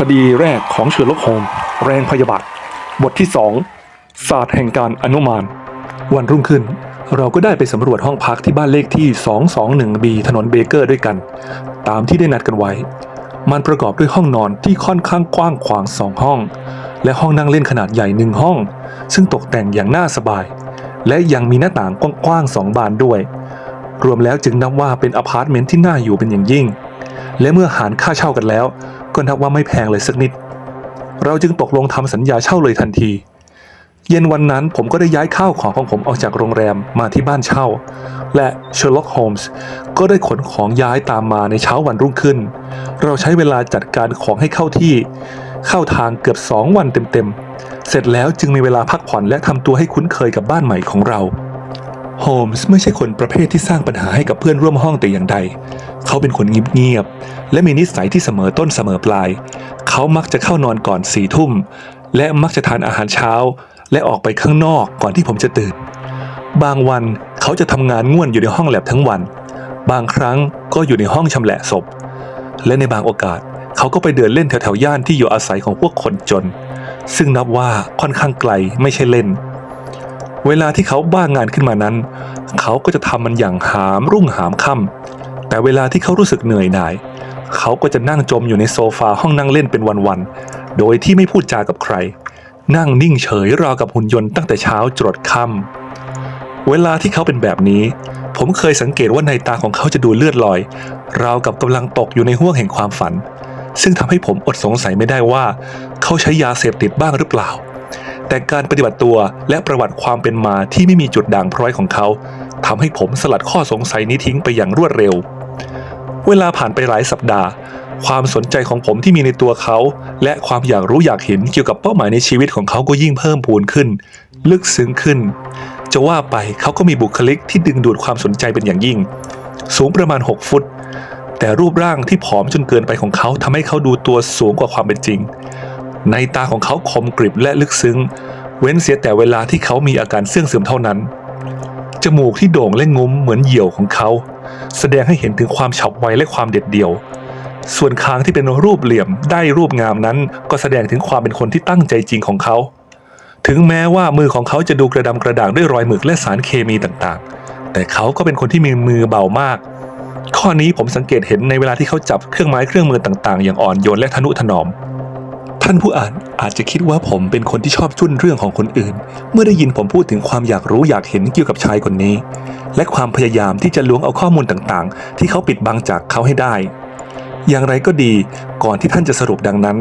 คดีแรกของเชอร์ล็อกโฮมแรงพยาบาท บทที่ 2 ศาสตร์แห่งการอนุมาน วันรุ่งขึ้น เราก็ได้ไปสำรวจห้องพักที่บ้านเลขที่ 221B ถนนเบเกอร์ด้วยกัน ตามที่ได้นัดกันไว้ มันประกอบด้วยห้องนอนที่ค่อนข้างกว้างขวางสองห้อง และห้องนั่งเล่นขนาดใหญ่หนึ่งห้อง ซึ่งตกแต่งอย่างน่าสบาย และยังมีหน้าต่างกว้างๆสองบานด้วย รวมแล้วจึงนับว่าเป็นอพาร์ตเมนต์ที่น่าอยู่เป็นอย่างยิ่งและเมื่อหารค่าเช่ากันแล้ว ก็นับว่าไม่แพงเลยสักนิด เราจึงตกลงทำสัญญาเช่าเลยทันที เย็นวันนั้นผมก็ได้ย้ายข้าวของของผมออกจากโรงแรมมาที่บ้านเช่า และเชอร์ล็อกโฮมส์ก็ได้ขนของย้ายตามมาในเช้าวันรุ่งขึ้น เราใช้เวลาจัดการของให้เข้าที่ เข้าทางเกือบสองวันเต็มๆเสร็จแล้วจึงมีเวลาพักผ่อนและทำตัวให้คุ้นเคยกับบ้านใหม่ของเรา โฮมส์ไม่ใช่คนประเภทที่สร้างปัญหาให้กับเพื่อนร่วมห้องแต่อย่างใด เขาเป็นคนเงียบๆและมีนิสัยที่เสมอต้นเสมอปลาย เขามักจะเข้านอนก่อนสี่ทุ่ม และมักจะทานอาหารเช้า และออกไปข้างนอกก่อนที่ผมจะตื่น บางวันเขาจะทำงานง่วนอยู่ในห้องแลบทั้งวัน บางครั้งก็อยู่ในห้องชำแหละศพ และในบางโอกาสเขาก็ไปเดินเล่นแถวๆย่านที่อยู่อาศัยของพวกคนจน ซึ่งนับว่าค่อนข้างไกลไม่ใช่เล่น เวลาที่เขาบ้างงานขึ้นมานั้น เขาก็จะทำมันอย่างหามรุ่งหามค่ำแต่เวลาที่เขารู้สึกเหนื่อยหน่าย เขาก็จะนั่งจมอยู่ในโซฟาห้องนั่งเล่นเป็นวันๆ โดยที่ไม่พูดจากับใคร นั่งนิ่งเฉยราวกับหุ่นยนต์ตั้งแต่เช้าจรดค่ำเวลาที่เขาเป็นแบบนี้ ผมเคยสังเกตว่าในตาของเขาจะดูเลือดลอย ราวกับกำลังตกอยู่ในห้วงแห่งความฝัน ซึ่งทำให้ผมอดสงสัยไม่ได้ว่า เขาใช้ยาเสพติดบ้างหรือเปล่า แต่การปฏิบัติตัวและประวัติความเป็นมาที่ไม่มีจุดด่างพร้อยของเขาทำให้ผมสลัดข้อสงสัยนี้ทิ้งไปอย่างรวดเร็ว เวลาผ่านไปหลายสัปดาห์ ความสนใจของผมที่มีในตัวเขา และความอยากรู้อยากเห็นเกี่ยวกับเป้าหมายในชีวิตของเขาก็ยิ่งเพิ่มพูนขึ้น ลึกซึ้งขึ้น จะว่าไปเขาก็มีบุคลิกที่ดึงดูดความสนใจเป็นอย่างยิ่ง สูงประมาณ 6 ฟุต แต่รูปร่างที่ผอมจนเกินไปของเขาทำให้เขาดูตัวสูงกว่าความเป็นจริง ในตาของเขาคมกริบและลึกซึ้ง เว้นเสียแต่เวลาที่เขามีอาการเสื่องซึมเท่านั้น จมูกที่โด่งและงุ้มเหมือนเหยี่ยวของเขา แสดงให้เห็นถึงความฉับไวและความเด็ดเดี่ยว ส่วนคางที่เป็นรูปเหลี่ยมได้รูปงามนั้น ก็แสดงถึงความเป็นคนที่ตั้งใจจริงของเขา ถึงแม้ว่ามือของเขาจะดูกระดำกระด่างด้วยรอยหมึกและสารเคมีต่างๆ แต่เขาก็เป็นคนที่มีมือเบามากข้อนี้ผมสังเกตเห็นในเวลาที่เขาจับเครื่องไม้เครื่องมือต่างๆ อย่างอ่อนโยนและทนุถนอม ท่านผู้อ่านอาจจะคิดว่าผมเป็นคนที่ชอบจุ้นเรื่องของคนอื่น เมื่อได้ยินผมพูดถึงความอยากรู้อยากเห็นเกี่ยวกับชายคนนี้ และความพยายามที่จะล้วงเอาข้อมูลต่างๆ ที่เขาปิดบังจากเขาให้ได้ อย่างไรก็ดีก่อนที่ท่านจะสรุปดังนั้น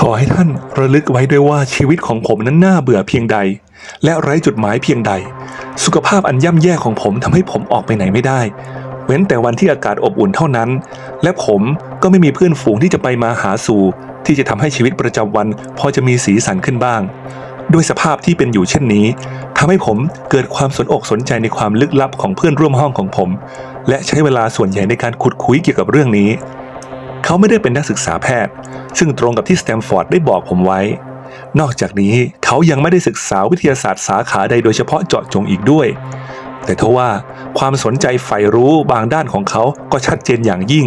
ขอให้ท่านระลึกไว้ด้วยว่าชีวิตของผมนั้นน่าเบื่อเพียงใด และไร้จุดหมายเพียงใด สุขภาพอันย่ำแย่ของผมทำให้ผมออกไปไหนไม่ได้ เว้นแต่วันที่อากาศอบอุ่นเท่านั้น และผมก็ไม่มีเพื่อนฝูงที่จะไปมาหาสู่ ที่จะทำให้ชีวิตประจำวัน พอจะมีสีสันขึ้นบ้าง ด้วยสภาพที่เป็นอยู่เช่นนี้ทำให้ผมเกิดความสนอกสนใจในความลึกลับของเพื่อนร่วมห้องของผม และใช้เวลาส่วนใหญ่ในการขุดคุยเกี่ยวกับเรื่องนี้ เขาไม่ได้เป็นนักศึกษาแพทย์ ซึ่งตรงกับที่สแตมฟอร์ดได้บอกผมไว้ นอกจากนี้เขายังไม่ได้ศึกษาวิทยาศาสตร์สาขาใดโดยเฉพาะเจาะจงอีกด้วย แต่ทว่าความสนใจใฝ่รู้บางด้านของเขาก็ชัดเจนอย่างยิ่ง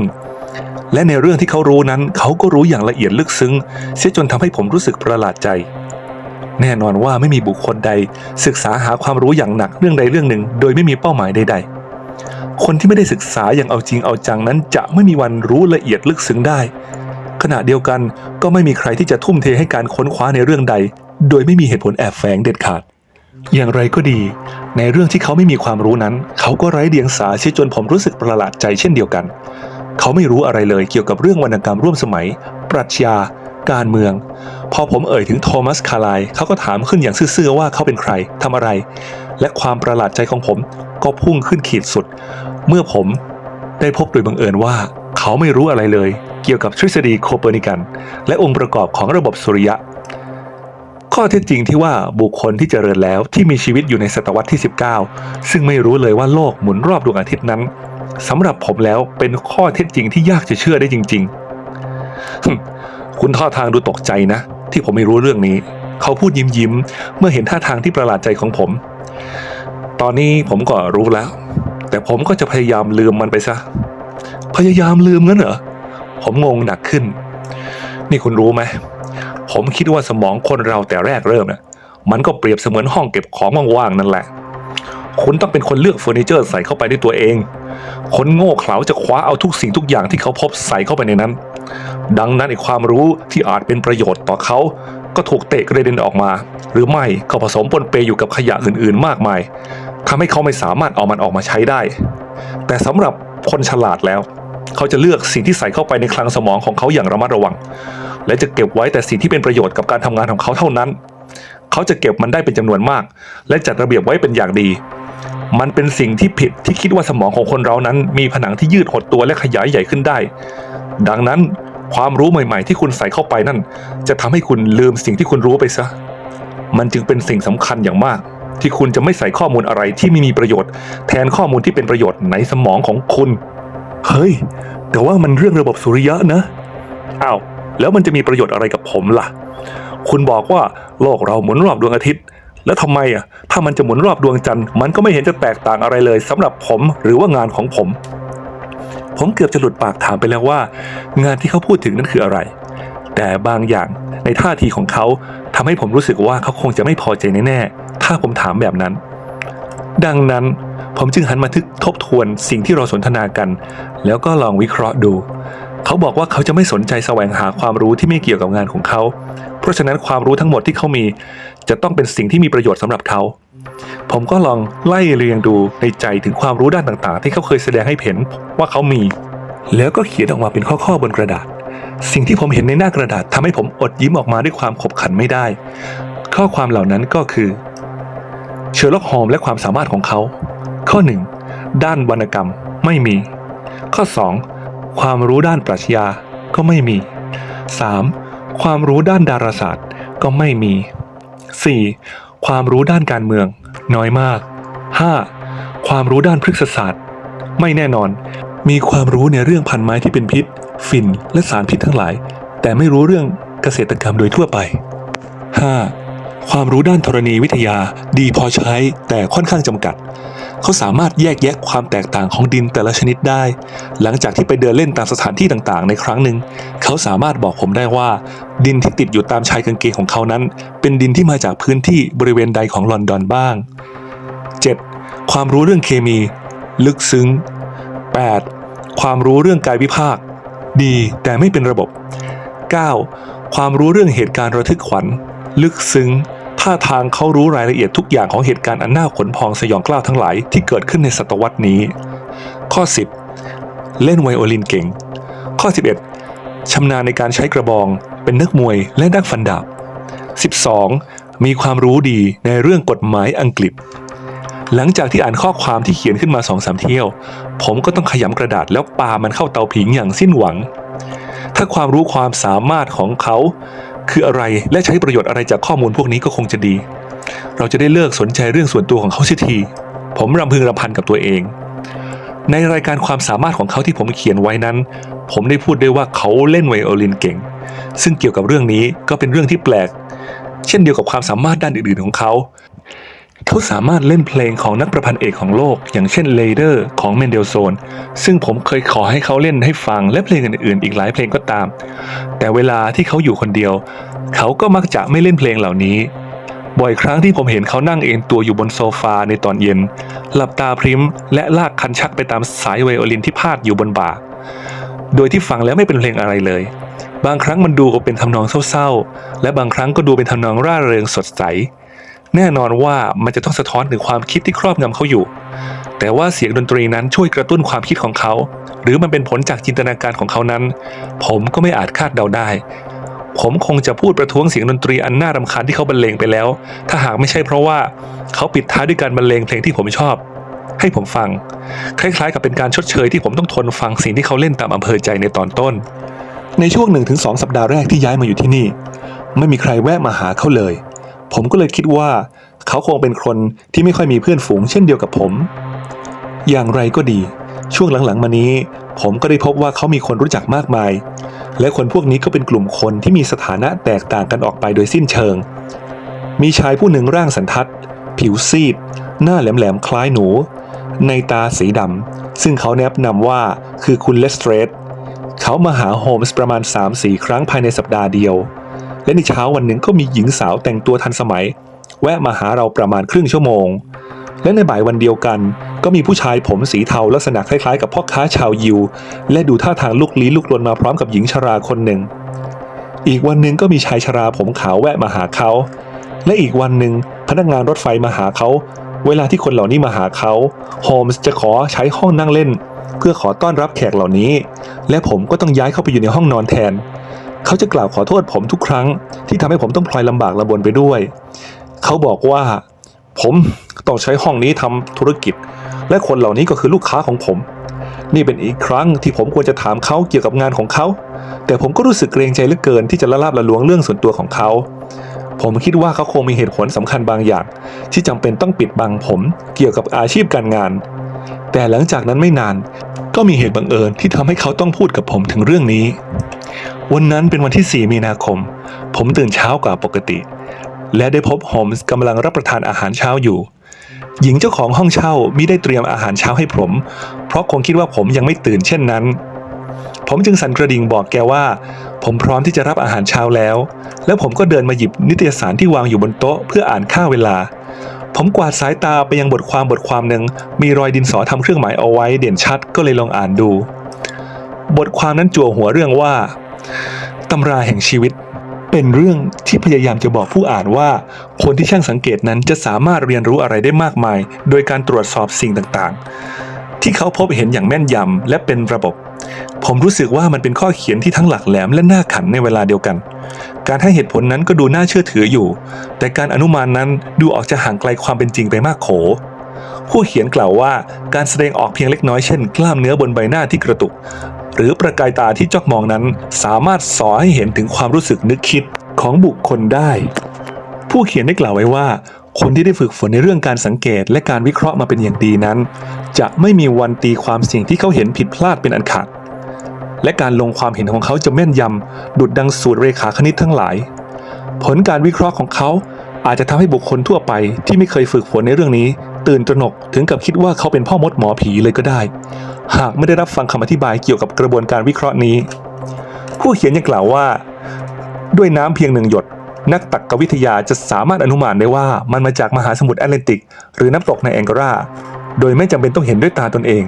และในเรื่องที่เขารู้นั้น เขาก็รู้อย่างละเอียดลึกซึ้ง เสียจนทำให้ผมรู้สึกประหลาดใจ แน่นอนว่าไม่มีบุคคลใด ศึกษาหาความรู้อย่างหนักเรื่องใดเรื่องหนึ่ง โดยไม่มีเป้าหมายใด ๆ คนที่ไม่ได้ศึกษาอย่างเอาจริงเอาจังนั้น จะไม่มีวันรู้ละเอียดลึกซึ้งได้ ขณะเดียวกันก็ไม่มีใครที่จะทุ่มเทให้การค้นคว้าในเรื่องใด โดยไม่มีเหตุผลแอบแฝงเด็ดขาด อย่างไรก็ดี ในเรื่องที่เขาไม่มีความรู้นั้น เขาก็ไร้เดียงสาเสียจนผมรู้สึกประหลาดใจเช่นเดียวกัน เขาไม่รู้อะไรเลยเกี่ยวกับเรื่องวรรณกรรมร่วมสมัย ปรัชญา การเมือง พอผมเอ่ยถึงโทมัสคาร์ไลเขาก็ถามขึ้นอย่างซื่อๆว่าเขาเป็นใครทำอะไร และความประหลาดใจของผมก็พุ่งขึ้นขีดสุด เมื่อผมได้พบโดยบังเอิญว่า เขาไม่รู้อะไรเลย เกี่ยวกับทฤษฎีโคเปอร์นิกัน และองค์ประกอบของระบบสุริยะ ข้อเท็จจริงที่ว่าบุคคลที่เจริญแล้วที่มีชีวิตอยู่ในศตวรรษที่ 19 ซึ่งไม่รู้เลยว่าโลกหมุนรอบดวงอาทิตย์นั้นสำหรับผมแล้วเป็นข้อเท็จจริงที่ยากจะเชื่อได้จริง ๆ คุณท่าทางดูตกใจนะ ที่ผมไม่รู้เรื่องนี้ เขาพูดยิ้มยิ้มๆเมื่อเห็นท่าทางที่ประหลาดใจของผม ตอนนี้ผมก็รู้แล้ว แต่ผมก็จะพยายามลืมมันไปซะ พยายามลืมงั้นเหรอผมงงหนักขึ้น นี่คุณรู้ไหม ผมคิดว่าสมองคนเราแต่แรกเริ่มนะมันก็เปรียบเสมือนห้องเก็บของว่างๆนั่นแหละ คุณต้องเป็นคนเลือกเฟอร์นิเจอร์ใส่เข้าไปด้วยตัวเอง คนโง่เขลาจะคว้าเอาทุกสิ่งทุกอย่างที่เขาพบใส่เข้าไปในนั้น ดังนั้นไอ้ความรู้ที่อาจเป็นประโยชน์ต่อเขาก็ถูกเตะกระเด็นออกมา หรือไม่ก็ผสมปนเปอยู่กับขยะอื่นๆ มากมายทำให้เขาไม่สามารถเอามันออกมาใช้ได้ แต่สำหรับคนฉลาดแล้ว เขาจะเลือกสิ่งที่ใส่เข้าไปในคลังสมองของเขาอย่างระมัดระวัง และจะเก็บไว้แต่สิ่งที่เป็นประโยชน์กับการทำงานของเขาเท่านั้น เขาจะเก็บมันได้เป็นจำนวนมาก และจัดระเบียบไว้เป็นอย่างดี มันเป็นสิ่งที่ผิดที่คิดว่าสมองของคนเรานั้น มีผนังที่ยืดหดตัวและขยายใหญ่ขึ้นได้ ดังนั้นความรู้ใหม่ ๆ ที่คุณใส่เข้าไปนั่น จะทำให้คุณลืมสิ่งที่คุณรู้ไปซะ มันจึงเป็นสิ่งสำคัญอย่างมาก ที่คุณจะไม่ใส่ข้อมูลอะไรที่ไม่มีประโยชน์ แทนข้อมูลที่เป็นประโยชน์ในสมองของคุณ เฮ้ย แต่ว่ามันเรื่องระบบสุริยะนะ อ้าว แล้วมันจะมีประโยชน์อะไรกับผมล่ะ คุณบอกว่าโลกเราหมุนรอบดวงอาทิตย์ แล้วทำไมอะ ถ้ามันจะหมุนรอบดวงจันทร์ มันก็ไม่เห็นจะแตกต่างอะไรเลยสำหรับผมหรือว่างานของผม ผมเกือบจะหลุดปากถามไปแล้วว่า งานที่เขาพูดถึงนั้นคืออะไร แต่บางอย่างในท่าทีของเขาทำให้ผมรู้สึกว่าเขาคงจะไม่พอใจแน่ๆ ถ้าผมถามแบบนั้น ดังนั้น ผมจึงหันมาทึกทบทวนสิ่งที่เราสนทนากัน แล้วก็ลองวิเคราะห์ดู เขาบอกว่าเขาจะไม่สนใจแสวงหาความรู้ที่ไม่เกี่ยวกับงานของเขา เพราะฉะนั้นความรู้ทั้งหมดที่เขามี จะต้องเป็นสิ่งที่มีประโยชน์สำหรับเขา ผมก็ลองไล่เรียงดูในใจถึงความรู้ด้านต่างๆ ที่เขาเคยแสดงให้เห็นว่าเขามี แล้วก็เขียนออกมาเป็นข้อๆบนกระดาษ สิ่งที่ผมเห็นในหน้ากระดาษทำให้ผมอดยิ้มออกมาด้วยความขบขันไม่ได้ ข้อความเหล่านั้นก็คือเชอร์ล็อกโฮมและความสามารถของเขา ข้อ 1. ด้านวรรณกรรมไม่มี ข้อ 2. ความรู้ด้านปรัชญาก็ไม่มี 3. ความรู้ด้านดาราศาสตร์ก็ไม่มี 4. ความรู้ด้านการเมือง น้อยมาก 5. ความรู้ด้านพฤกษศาสตร์ ไม่แน่นอน มีความรู้ในเรื่องพันไม้ที่เป็นพิษ ฝิ่นและสารพิษทั้งหลาย แต่ไม่รู้เรื่องเกษตรกรรมโดยทั่วไป 5. ความรู้ด้านธรณีวิทยาดีพอใช้แต่ค่อนข้างจำกัด เขาสามารถแยกแยะความแตกต่างของดินแต่ละชนิดได้ หลังจากที่ไปเดินเล่นตามสถานที่ต่างๆ ในครั้งหนึ่ง เขาสามารถบอกผมได้ว่า ดินที่ติดอยู่ตามชายกางเกงของเขานั้น เป็นดินที่มาจากพื้นที่บริเวณใดของลอนดอนบ้าง 7. ความรู้เรื่องเคมี ลึกซึ้ง 8. ความรู้เรื่องกายวิภาค ดีแต่ไม่เป็นระบบ 9. ความรู้เรื่องเหตุการณ์ระทึกขวัญ ลึกซึ้ง ท่าทางเขารู้รายละเอียดทุกอย่างของเหตุการณ์อันน่าขนพองสยองกล้าวทั้งหลายที่เกิดขึ้นในศตวรรษนี้ ข้อ 10 เล่นไวโอลินเก่ง ข้อ 11ชำนาญในการใช้กระบอง เป็นนักมวยและนักฟันดาบ 12. มีความรู้ดีในเรื่องกฎหมายอังกฤษ หลังจากที่อ่านข้อความที่เขียนขึ้นมาสองสามเที่ยว ผมก็ต้องขยำกระดาษแล้วปามันเข้าเตาผิงอย่างสิ้นหวัง ถ้าความรู้ความสามารถของเขา คืออะไรและใช้ประโยชน์อะไรจากข้อมูลพวกนี้ก็คงจะดี เราจะได้เลิกสนใจเรื่องส่วนตัวของเขาเสียทีผมรำพึงรำพันกับตัวเอง ในรายการความสามารถของเขาที่ผมเขียนไว้นั้น ผมได้พูดได้ว่าเขาเล่นไวโอลินเก่ง ซึ่งเกี่ยวกับเรื่องนี้ก็เป็นเรื่องที่แปลก เช่นเดียวกับความสามารถด้านอื่นๆของเขา เขาสามารถเล่นเพลงของนักประพันธ์เอกของโลก อย่างเช่นเลเดอร์ของเมนเดลโซน ซึ่งผมเคยขอให้เขาเล่นให้ฟังและเพลงอื่นๆ อีกหลายเพลงก็ตาม แต่เวลาที่เขาอยู่คนเดียว เขาก็มักจะไม่เล่นเพลงเหล่านี้ บ่อยครั้งที่ผมเห็นเขานั่งเอนตัวอยู่บนโซฟาในตอนเย็น หลับตาพริมและลากคันชักไปตามสายไวโอลินที่พาดอยู่บนบ่า โดยที่ฟังแล้วไม่เป็นเพลงอะไรเลย บางครั้งมันดูเป็นทำนองเศร้าๆ และบางครั้งก็ดูเป็นทำนองร่าเริงสดใส แน่นอนว่ามันจะต้องสะท้อนถึงความคิดที่ครอบงำเขาอยู่ แต่ว่าเสียงดนตรีนั้นช่วยกระตุ้นความคิดของเขา หรือมันเป็นผลจากจินตนาการของเขานั้น ผมก็ไม่อาจคาดเดาได้ ผมคงจะพูดประท้วงเสียงดนตรีอันน่ารำคาญที่เขาบรรเลงไปแล้ว ถ้าหากไม่ใช่เพราะว่าเขาปิดท้ายด้วยการบรรเลงเพลงที่ผมชอบให้ผมฟัง คล้ายๆ กับเป็นการชดเชยที่ผมต้องทนฟังสิ่งที่เขาเล่นตามอำเภอใจในตอนต้น ในช่วงหนึ่งถึงสองสัปดาห์แรกที่ย้ายมาอยู่ที่นี่ ไม่มีใครแวะมาหาเขาเลย ผมก็เลยคิดว่า เขาคงเป็นคนที่ไม่ค่อยมีเพื่อนฝูงเช่นเดียวกับผม อย่างไรก็ดี ช่วงหลังๆมานี้ ผมก็ได้พบว่าเขามีคนรู้จักมากมาย และคนพวกนี้ก็เป็นกลุ่มคนที่มีสถานะแตกต่างกันออกไปโดยสิ้นเชิง มีชายผู้หนึ่งร่างสันทัด ผิวซีด หน้าแหลมๆคล้ายหนู ในตาสีดำซึ่งเขาแนบนำว่าคือคุณเลสเตรดเขามาหาโฮมส์ประมาณ 3-4 ครั้งภายในสัปดาห์เดียว และในเช้าวันหนึ่งก็มีหญิงสาวแต่งตัวทันสมัย แวะมาหาเราประมาณครึ่งชั่วโมง และในบ่ายวันเดียวกัน ก็มีผู้ชายผมสีเทาลักษณะคล้ายๆ กับพ่อค้าชาวยิว และดูท่าทางลุกลี้ลุกลนมาพร้อมกับหญิงชราคนหนึ่ง อีกวันหนึ่งก็มีชายชราผมขาวแวะมาหาเขา และอีกวันหนึ่งพนักงานรถไฟมาหาเขา เวลาที่คนเหล่านี้มาหาเขาโฮมส์จะขอใช้ห้องนั่งเล่น เพื่อขอต้อนรับแขกเหล่านี้ และผมก็ต้องย้ายเข้าไปอยู่ในห้องนอนแทน เขาจะกล่าวขอโทษผมทุกครั้ง ที่ทำให้ผมต้องพลอยลำบากลำบนไปด้วย เขาบอกว่า ผมต้องใช้ห้องนี้ทำธุรกิจ และคนเหล่านี้ก็คือลูกค้าของผม นี่เป็นอีกครั้งที่ผมควรจะถามเขาเกี่ยวกับงานของเขา แต่ผมก็รู้สึกเกรงใจเหลือเกินที่จะละลาบละล้วงเรื่องส่วนตัวของเขาผมคิดว่าเขาคงมีเหตุผลสำคัญบางอย่าง ที่จำเป็นต้องปิดบังผมเกี่ยวกับอาชีพการงาน แต่หลังจากนั้นไม่นาน ก็มีเหตุบังเอิญที่ทำให้เขาต้องพูดกับผมถึงเรื่องนี้ วันนั้นเป็นวันที่ 4 มีนาคม ผมตื่นเช้ากว่าปกติ และได้พบโฮมส์กำลังรับประทานอาหารเช้าอยู่ หญิงเจ้าของห้องเช่ามิได้เตรียมอาหารเช้าให้ผม เพราะคงคิดว่าผมยังไม่ตื่นเช่นนั้น ผมจึงสั่นกระดิ่งบอกแกว่า ผมพร้อมที่จะรับอาหารเช้าแล้ว แล้วผมก็เดินมาหยิบนิตยสารที่วางอยู่บนโต๊ะเพื่ออ่านค่าเวลา ผมกวาดสายตาไปยังบทความบทความหนึ่งมีรอยดินสอทำเครื่องหมายเอาไว้เด่นชัดก็เลยลองอ่านดู บทความนั้นจั่วหัวเรื่องว่าตำราแห่งชีวิต เป็นเรื่องที่พยายามจะบอกผู้อ่านว่า คนที่ช่างสังเกตนั้นจะสามารถเรียนรู้อะไรได้มากมาย โดยการตรวจสอบสิ่งต่างๆ ที่เขาพบเห็นอย่างแม่นยำและเป็นระบบ ผมรู้สึกว่ามันเป็นข้อเขียนที่ทั้งหลักแหลมและน่าขันในเวลาเดียวกัน การให้เหตุผลนั้นก็ดูน่าเชื่อถืออยู่ แต่การอนุมานนั้นดูออกจะห่างไกลความเป็นจริงไปมากโข ผู้เขียนกล่าวว่าการแสดงออกเพียงเล็กน้อยเช่น กล้ามเนื้อบนใบหน้าที่กระตุก หรือประกายตาที่จ้องมองนั้น สามารถสอให้เห็นถึงความรู้สึกนึกคิดของบุคคลได้ ผู้เขียนได้กล่าวไว้ว่า คนที่ได้ฝึกฝนในเรื่องการสังเกตและการวิเคราะห์มาเป็นอย่างดีนั้น จะไม่มีวันตีความสิ่งที่เขาเห็นผิดพลาดเป็นอันขาด และการลงความเห็นของเขาจะแม่นยำดุดดังสูตรเรขาคณิตทั้งหลาย ผลการวิเคราะห์ของเขาอาจจะทำให้บุคคลทั่วไปที่ไม่เคยฝึกฝนในเรื่องนี้ ตื่นตระหนกถึงกับคิดว่าเขาเป็นพ่อมดหมอผีเลยก็ได้ หากไม่ได้รับฟังคำอธิบายเกี่ยวกับกระบวนการวิเคราะห์นี้ ผู้เขียนยังกล่าวว่า ด้วยน้ำเพียงหนึ่งหยดนักตักกวิทยาจะสามารถอนุมานได้ว่ามันมาจากมหาสมุทรแอตแลนติก หรือน้ำตกในแองการาโดยไม่จำเป็นต้องเห็นด้วยตาตนเอง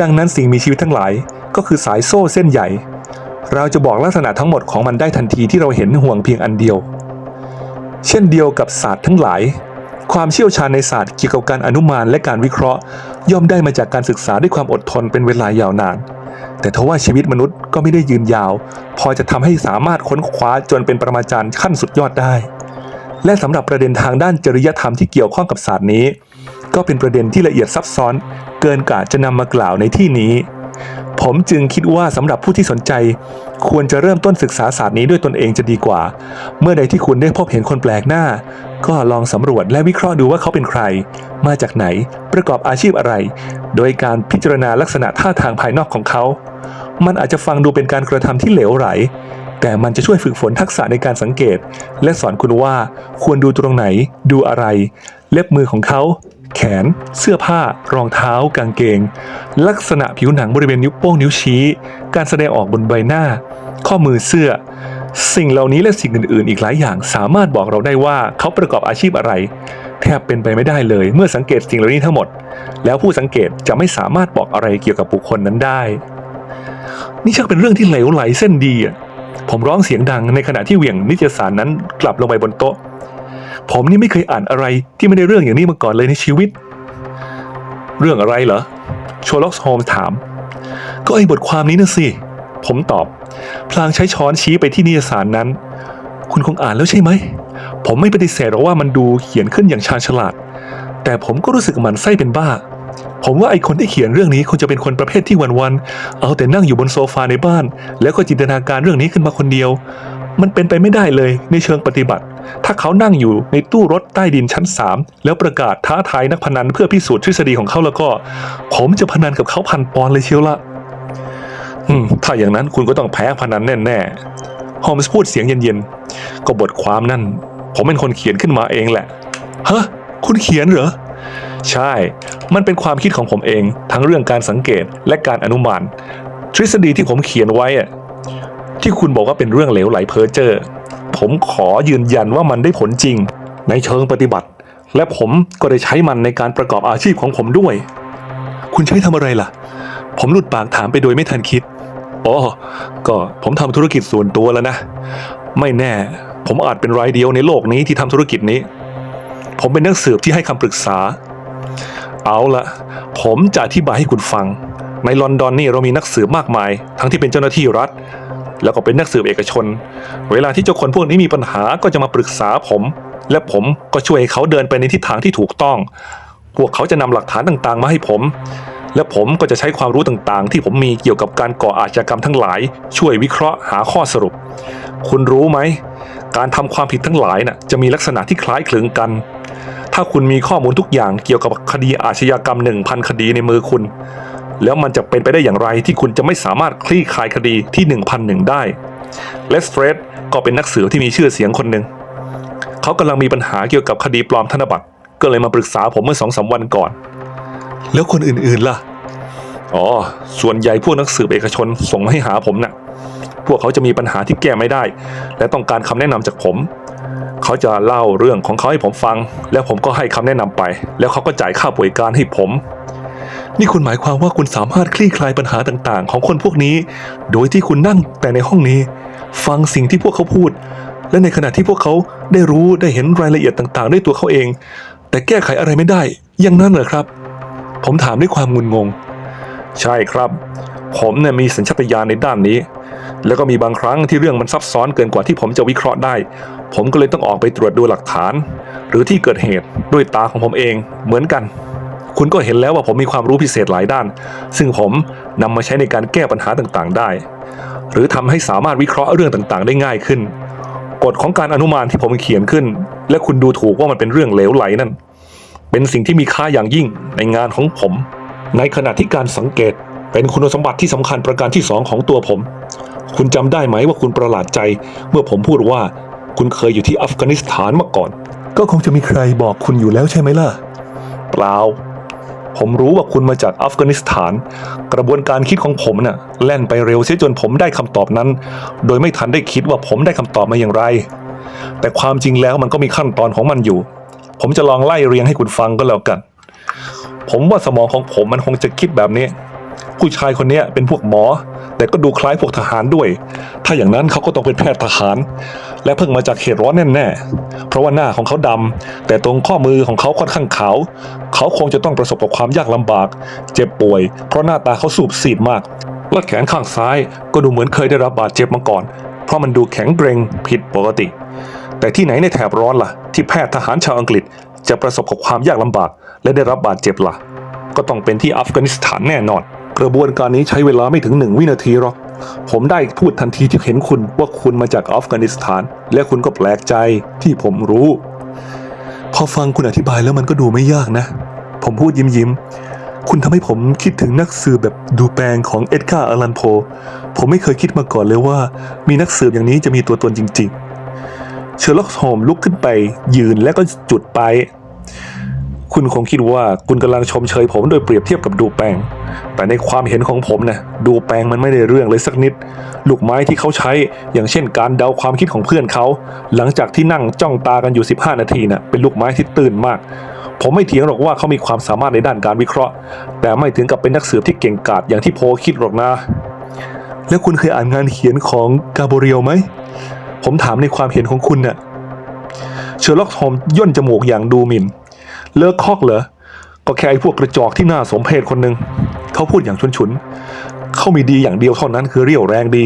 ดังนั้นสิ่งมีชีวิตทั้งหลาย ก็คือสายโซ่เส้นใหญ่ เราจะบอกลักษณะทั้งหมดของมันได้ทันทีที่เราเห็นห่วงเพียงอันเดียว เช่นเดียวกับศาสตร์ทั้งหลาย ความเชี่ยวชาญในศาสตร์เกี่ยวกับการอนุมานและการวิเคราะห์ ย่อมได้มาจากการศึกษาด้วยความอดทนเป็นเวลายาวนาน แต่ทว่าชีวิตมนุษย์ก็ไม่ได้ยืนยาว พอจะทำให้สามารถค้นคว้าจนเป็นประมาจารย์ขั้นสุดยอดได้ และสำหรับประเด็นทางด้านจริยธรรมที่เกี่ยวข้องกับศาสตร์นี้ ก็เป็นประเด็นที่ละเอียดซับซ้อน เกินกว่าจะนำมากล่าวในที่นี้ ผมจึงคิดว่าสำหรับผู้ที่สนใจ ควรจะเริ่มต้นศึกษาศาสตร์นี้ด้วยตนเองจะดีกว่า เมื่อใดที่คุณได้พบเห็นคนแปลกหน้า ก็ลองสำรวจและวิเคราะห์ดูว่าเขาเป็นใคร มาจากไหน ประกอบอาชีพอะไร โดยการพิจารณาลักษณะท่าทางภายนอกของเขา มันอาจจะฟังดูเป็นการกระทำที่เหลวไหล แต่มันจะช่วยฝึกฝนทักษะในการสังเกต และสอนคุณว่าควรดูตรงไหน ดูอะไร เล็บมือของเขา แขน เสื้อผ้า รองเท้า กางเกง ลักษณะผิวหนังบริเวณนิ้วโป้งนิ้วชี้ การแสดงออกบนใบหน้า ข้อมือเสื้อ สิ่งเหล่านี้และสิ่งอื่น ๆ อีกหลายอย่าง สามารถบอกเราได้ว่าเขาประกอบอาชีพอะไร แทบเป็นไปไม่ได้เลย เมื่อสังเกตสิ่งเหล่านี้ทั้งหมด แล้วผู้สังเกตจะไม่สามารถบอกอะไรเกี่ยวกับบุคคลนั้นได้ นี่ช่างเป็นเรื่องที่เหลวไหลเส้นดีผมร้องเสียงดังในขณะที่เหวี่ยงนิตยสารนั้นกลับลงไปบนโต๊ะ ผมนี่ไม่เคยอ่านอะไรที่ไม่ได้เรื่องอย่างนี้มาก่อนเลยในชีวิต เรื่องอะไรเหรอโชล็อกโฮมถาม ก็ไอ้บทความนี้นะสิ ผมตอบ พลางใช้ช้อนชี้ไปที่นิยสารนั้น คุณคงอ่านแล้วใช่ไหม ผมไม่ปฏิเสธหรอกว่ามันดูเขียนขึ้นอย่างชาญฉลาด แต่ผมก็รู้สึกมันไส้เป็นบ้า ผมว่าไอคนที่เขียนเรื่องนี้คงจะเป็นคนประเภทที่วันๆ เอาแต่นั่งอยู่บนโซฟาในบ้าน แล้วก็จินตนาการเรื่องนี้ขึ้นมาคนเดียว มันเป็นไปไม่ได้เลยในเชิงปฏิบัติ ถ้าเขานั่งอยู่ในตู้รถใต้ดินชั้นสามแล้วประกาศท้าทายนักพนันเพื่อพิสูจน์ทฤษฎีของเขาแล้วก็ ผมจะพนันกับเขาพันปอนเลยเชียวละอืมถ้าอย่างนั้นคุณก็ต้องแพ้พนันแน่ๆ ฮอมส์พูดเสียงเย็นๆ ก็บทความนั่น ผมเป็นคนเขียนขึ้นมาเองแหละฮะคุณเขียนเหรอใช่ มันเป็นความคิดของผมเอง ทั้งเรื่องการสังเกตและการอนุมาน ทฤษฎีที่ผมเขียนไว้อะที่คุณบอกว่าเป็นเรื่องเหลวไหลเพ้อเจ้อ ผมขอยืนยันว่ามันได้ผลจริง ในเชิงปฏิบัติ และผมก็ได้ใช้มันในการประกอบอาชีพของผมด้วย คุณใช้ทำอะไรล่ะ ผมหลุดปากถามไปโดยไม่ทันคิดอ๋อก็ผมทำธุรกิจส่วนตัวแล้วนะ ไม่แน่ ผมอาจเป็นรายเดียวในโลกนี้ที่ทำธุรกิจนี้ ผมเป็นนักสืบที่ให้คำปรึกษา เอาละผมจะอธิบายให้คุณฟัง ในลอนดอนนี่เรามีนักสืบมากมาย ทั้งที่เป็นเจ้าหน้าที่รัฐ แล้วก็เป็นนักสืบเอกชน เวลาที่เจ้าคนพวกนี้มีปัญหาก็จะมาปรึกษาผม และผมก็ช่วยให้เขาเดินไปในทิศทางที่ถูกต้อง พวกเขาจะนำหลักฐานต่างๆ มาให้ผม และผมก็จะใช้ความรู้ต่างๆ ที่ผมมีเกี่ยวกับการก่ออาชญากรรมทั้งหลาย ช่วยวิเคราะห์หาข้อสรุป คุณรู้ไหม การทำความผิดทั้งหลายน่ะจะมีลักษณะที่คล้ายคลึงกัน ถ้าคุณมีข้อมูลทุกอย่างเกี่ยวกับคดีอาชญากรรมหนึ่งพันคดีในมือคุณ แล้วมันจะเป็นไปได้อย่างไรที่คุณจะไม่สามารถคลี่คลายคดีที่ 1001 ได้ เลสเฟรดก็เป็นนักสืบที่มีชื่อเสียงคนหนึ่ง เขากำลังมีปัญหาเกี่ยวกับคดีปลอมธนบัตร ก็เลยมาปรึกษาผมเมื่อสองสามวันก่อน แล้วคนอื่นๆล่ะ อ๋อ ส่วนใหญ่พวกนักสืบเอกชนส่งมาให้หาผมน่ะ พวกเขาจะมีปัญหาที่แก้ไม่ได้ และต้องการคำแนะนำจากผม เขาจะเล่าเรื่องของเขาให้ผมฟัง แล้วผมก็ให้คำแนะนำไป แล้วเขาก็จ่ายค่าป่วยการให้ผม นี่คุณหมายความว่าคุณสามารถคลี่คลายปัญหาต่างๆ ของคนพวกนี้ โดยที่คุณนั่งแต่ในห้องนี้ ฟังสิ่งที่พวกเขาพูด และในขณะที่พวกเขาได้รู้ได้เห็นรายละเอียดต่างๆ ด้วยตัวเขาเอง แต่แก้ไขอะไรไม่ได้ อย่างนั้นเหรอครับ ผมถามด้วยความงุนงง ใช่ครับ ผมเนี่ยมีสัญชาตญาณในด้านนี้ แล้วก็มีบางครั้งที่เรื่องมันซับซ้อนเกินกว่าที่ผมจะวิเคราะห์ได้ ผมก็เลยต้องออกไปตรวจดูหลักฐาน หรือที่เกิดเหตุด้วยตาของผมเองเหมือนกัน คุณก็เห็นแล้วว่าผมมีความรู้พิเศษหลายด้าน ซึ่งผมนำมาใช้ในการแก้ปัญหาต่างๆ ได้ หรือทำให้สามารถวิเคราะห์เรื่องต่างๆ ได้ง่ายขึ้น กฎของการอนุมานที่ผมเขียนขึ้น และคุณดูถูกว่ามันเป็นเรื่องเหลวไหลนั่น เป็นสิ่งที่มีค่าอย่างยิ่งในงานของผม ในขณะที่การสังเกตเป็นคุณสมบัติที่สำคัญประการที่สองของตัวผม คุณจำได้ไหมว่าคุณประหลาดใจ เมื่อผมพูดว่าคุณเคยอยู่ที่อัฟกานิสถานมาก่อน ก็คงจะมีใครบอกคุณอยู่แล้วใช่ไหมล่ะ เปล่า ผมรู้ว่าคุณมาจากอัฟกานิสถาน กระบวนการคิดของผมน่ะแล่นไปเร็วเสียจนผมได้คำตอบนั้น โดยไม่ทันได้คิดว่าผมได้คำตอบมาอย่างไร แต่ความจริงแล้วมันก็มีขั้นตอนของมันอยู่ ผมจะลองไล่เรียงให้คุณฟังก็แล้วกัน ผมว่าสมองของผมมันคงจะคิดแบบนี้ ผู้ชายคนนี้เป็นพวกหมอ แต่ก็ดูคล้ายพวกทหารด้วย ถ้าอย่างนั้นเขาก็ต้องเป็นแพทย์ทหาร และเพิ่งมาจากเขตร้อนแน่ๆ เพราะว่าหน้าของเขาดำ แต่ตรงข้อมือของเขาค่อนข้างขาว เขาคงจะต้องประสบกับความยากลำบาก เจ็บป่วย เพราะหน้าตาเขาสูบซีดมากและแขนข้างซ้ายก็ดูเหมือนเคยได้รับบาดเจ็บมาก่อน เพราะมันดูแข็งเกร็งผิดปกติ แต่ที่ไหนในแถบร้อนล่ะ ที่แพทย์ทหารชาวอังกฤษ จะประสบกับความยากลำบาก และได้รับบาดเจ็บล่ะ ก็ต้องเป็นที่อัฟกานิสถานแน่นอน กระบวนการนี้ใช้เวลาไม่ถึงหนึ่งวินาทีหรอก ผมได้พูดทันทีที่เห็นคุณว่าคุณมาจากอัฟกานิสถาน และคุณก็แปลกใจที่ผมรู้ พอฟังคุณอธิบายแล้วมันก็ดูไม่ยากนะ ผมพูดยิ้มยิ้มคุณทำให้ผมคิดถึงนักสืบแบบดูแปลงของเอ็ดการ์อลันโพ ผมไม่เคยคิดมาก่อนเลยว่า มีนักสืบอย่างนี้จะมีตัวตนจริง ๆ เชอร์ล็อกโฮมลุกขึ้นไปยืนแล้วก็จุดไป คุณคงคิดว่าคุณกำลังชมเชยผมโดยเปรียบเทียบกับดูแปงแต่ในความเห็นของผมนะดูแปงมันไม่ได้เรื่องเลยสักนิด ลูกไม้ที่เขาใช้ อย่างเช่นการเดาความคิดของเพื่อนเขา หลังจากที่นั่งจ้องตากันอยู่ 15 นาทีนะ่ะเป็นลูกไม้ที่ตื่นมาก ผมไม่เถียงหรอกว่าเขามีความสามารถในด้านการวิเคราะห์ แต่ไม่ถึงกับเป็นนักสืบที่เก่งกาจอย่างที่โพคิดหรอกนะ แล้วคุณเคยอ่านงานเขียนของกาโบเรียลไหมผมถามในความเห็นของคุณน่ะเชอร์ล็อกโฮมย่นจมูกอย่างดูหมิ่น เลิกคอกเหรอ ก็แค่ไอ้พวกกระจอกที่น่าสมเพชคนหนึ่งเขาพูดอย่างชุนๆเขามีดีอย่างเดียวเท่านั้นคือเรี่ยวแรงดี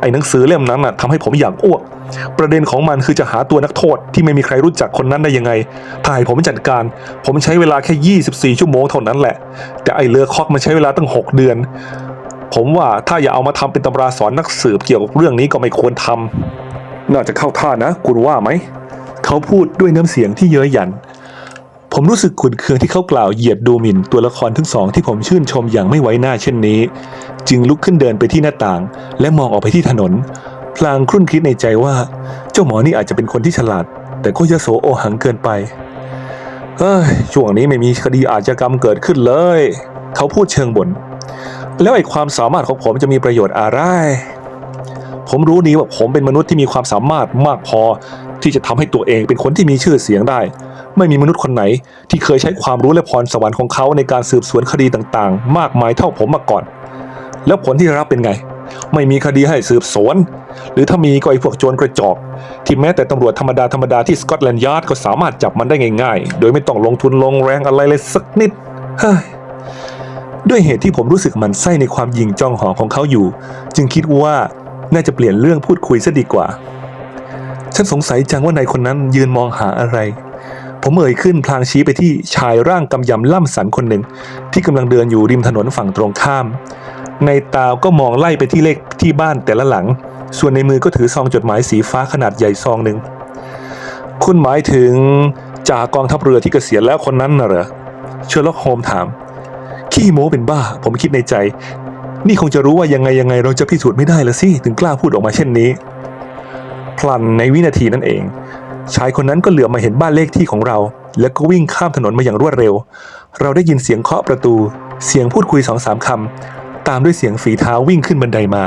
ไอ้หนังสือเล่มนั้นน่ะทำให้ผมอยากอ้วก ประเด็นของมันคือจะหาตัวนักโทษที่ไม่มีใครรู้จักคนนั้นได้ยังไง ถ้าให้ผมจัดการ ผมใช้เวลาแค่ 24 ชั่วโมงเท่านั้นแหละ แต่ไอ้เลือคอกมันใช้เวลาตั้ง 6 เดือนผมว่าถ้าอย่าเอามาทำเป็นตำราสอนนักสืบเกี่ยวกับเรื่องนี้ก็ไม่ควรทำน่าจะเข้าท่านะ คุณว่าไหม เขาพูดด้วยน้ำเสียงที่เย้ยหยัน ผมรู้สึกขุนเคืองที่เขากล่าวเหยียดดูหมิ่นตัวละครทั้งสองที่ผมชื่นชมอย่างไม่ไว้หน้าเช่นนี้ จึงลุกขึ้นเดินไปที่หน้าต่าง และมองออกไปที่ถนน พลางครุ่นคิดในใจว่า เจ้าหมอนี่อาจจะเป็นคนที่ฉลาด แต่ก็ยโสโอหังเกินไปเฮ้ยช่วงนี้ไม่มีคดีอาชญากรรมเกิดขึ้นเลย เขาพูดเชิงบน่นแล้วไอ้ความสามารถของผมจะมีประโยชน์อะไรผมรู้ดีว่าผมเป็นมนุษย์ที่มีความสามารถมากพอ ที่จะทำให้ตัวเองเป็นคนที่มีชื่อเสียงได้ ไม่มีมนุษย์คนไหน ที่เคยใช้ความรู้และพรสวรรค์ของเขาในการสืบสวนคดีต่างๆ มากมายเท่าผมมาก่อน แล้วผลที่ได้รับเป็นไง ไม่มีคดีให้สืบสวน หรือถ้ามีก็ไอ้พวกโจรกระจอก ที่แม้แต่ตำรวจธรรมดาธรรมดาที่สกอตแลนด์ยาร์ดก็สามารถจับมันได้ง่ายๆ โดยไม่ต้องลงทุนลงแรงอะไรเลยสักนิดเฮ้ยด้วยเหตุที่ผมรู้สึกหมันไส้ในความยิงจ้องหองของเขาอยู่ จึงคิดว่าน่าจะเปลี่ยนเรื่องพูดคุยซะดีกว่า ฉันสงสัยจังว่านายคนนั้นยืนมองหาอะไร ผมเอ่ยขึ้นพลางชี้ไปที่ชายร่างกำยำล่ำสันคนหนึ่ง ที่กำลังเดินอยู่ริมถนนฝั่งตรงข้าม ในตาก็มองไล่ไปที่เลขที่บ้านแต่ละหลัง ส่วนในมือก็ถือซองจดหมายสีฟ้าขนาดใหญ่ซองหนึ่ง คุณหมายถึงจ่ากองทัพเรือที่เกษียณแล้วคนนั้นน่ะเหรอ เชอร์ล็อกโฮมถาม ขี้โม้เป็นบ้า ผมคิดในใจ นี่คงจะรู้ว่ายังไงยังไงเราจะพิสูจน์ไม่ได้ละสิ ถึงกล้าพูดออกมาเช่นนี้ พลันในวินาทีนั่นเอง ชายคนนั้นก็เหลือบมาเห็นบ้านเลขที่ของเรา แล้วก็วิ่งข้ามถนนมาอย่างรวดเร็ว เราได้ยินเสียงเคาะประตู เสียงพูดคุยสองสามคำตามด้วยเสียงฝีเท้าวิ่งขึ้นบันไดมา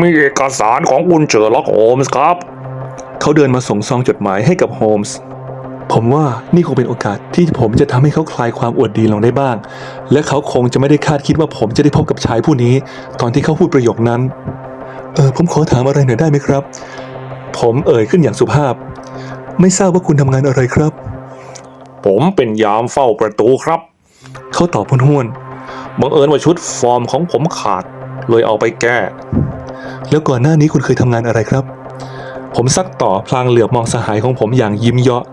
มีเอกสารของคุณเจอร์ล็อกโฮมส์ครับ เขาเดินมาส่งซองจดหมายให้กับโฮมส์ผมว่านี่คงเป็นโอกาสที่ผมจะทำให้เขาคลายความอวดดีลงได้บ้าง และเขาคงจะไม่ได้คาดคิดว่าผมจะได้พบกับชายผู้นี้ ตอนที่เขาพูดประโยคนั้น เออผมขอถามอะไรหน่อยได้ไหมครับ ผมเอ่ยขึ้นอย่างสุภาพ ไม่ทราบว่าคุณทำงานอะไรครับ ผมเป็นยามเฝ้าประตูครับ เขาตอบห้วนบังเอิญว่าชุดฟอร์มของผมขาด เลยเอาไปแก้ๆแล้วก่อนหน้านี้คุณเคยทำงานอะไรครับ ผมซักต่อพลางเหลือบมองสหายของผมอย่างยิ้มเยาะ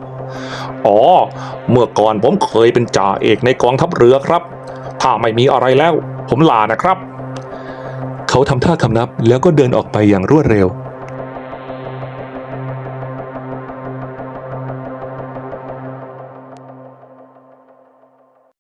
อ๋อ เมื่อก่อนผมเคยเป็นจ่าเอกในกองทัพเรือครับ ถ้าไม่มีอะไรแล้ว ผมลานะครับ เขาทำท่าคำนับแล้วก็เดินออกไปอย่างรวดเร็ว